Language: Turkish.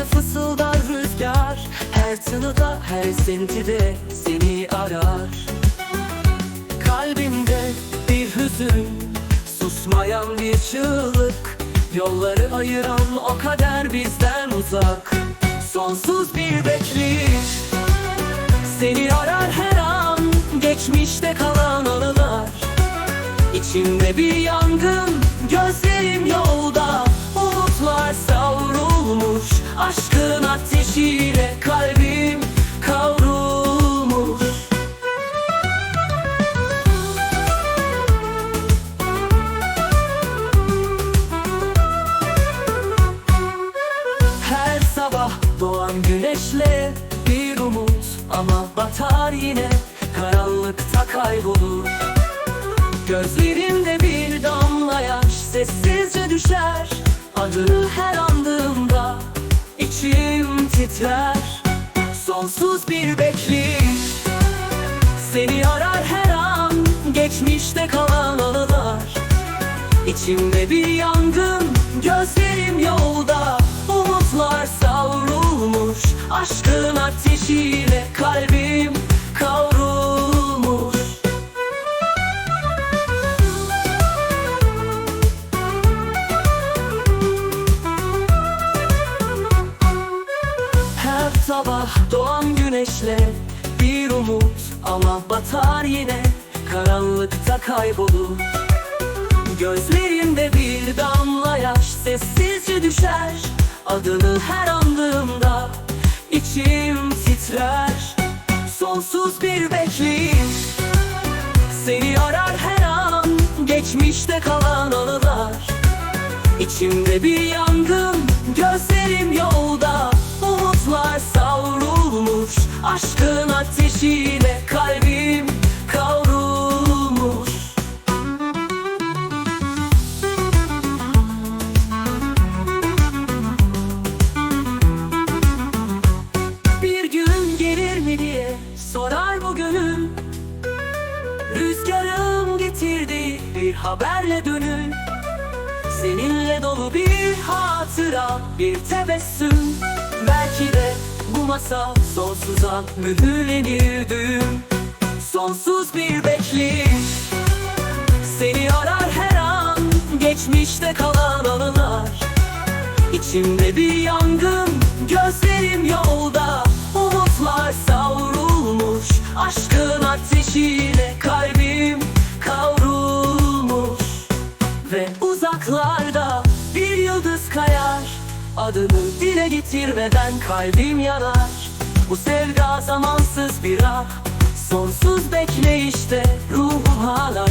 Adını fısıldar rüzgar Her tınıda her sentide seni arar. Kalbimde bir hüzün Susmayan bir çığlık Yolları ayıran o kader bizden uzak. Sonsuz bir bekleyiş Seni arar her an Geçmişte kalan anılar. İçimde bir yangın ateşiyle kalbim kavrulmuş. Her sabah doğan güneşle bir umut Ama batar yine karanlıkta kaybolur. Gözlerimde bir damla yaş sessizce düşer Adını her andığımda içim titrer Sonsuz bir bekleyiş Seni arar her an. Geçmişte kalan anılar İçimde bir yangın Gözlerim doğan güneşle bir umut Ama batar yine. Karanlıkta kaybolur. Gözlerimde bir damla yaş sessizce düşer. Adını her andığımda içim titrer. Sonsuz bir bekleyiş Seni arar her an geçmişte kalan anılar. İçimde bir yangın sorar bu Rüzgarım getirdi bir haberle dönül Seninle dolu bir hatıra, bir tebessüm. Belki de bu masa sonsuza mühürlenir düğüm Sonsuz bir bekleyiş Seni arar her an. Geçmişte kalan anılar İçimde bir yangın Gözlerim yolda Aşkın ateşiyle kalbim kavrulmuş Ve uzaklarda bir yıldız kayar. Adını dile getirmeden kalbim yanar. Bu sevda zamansız bir ah Sonsuz bekleyişte ruhum hala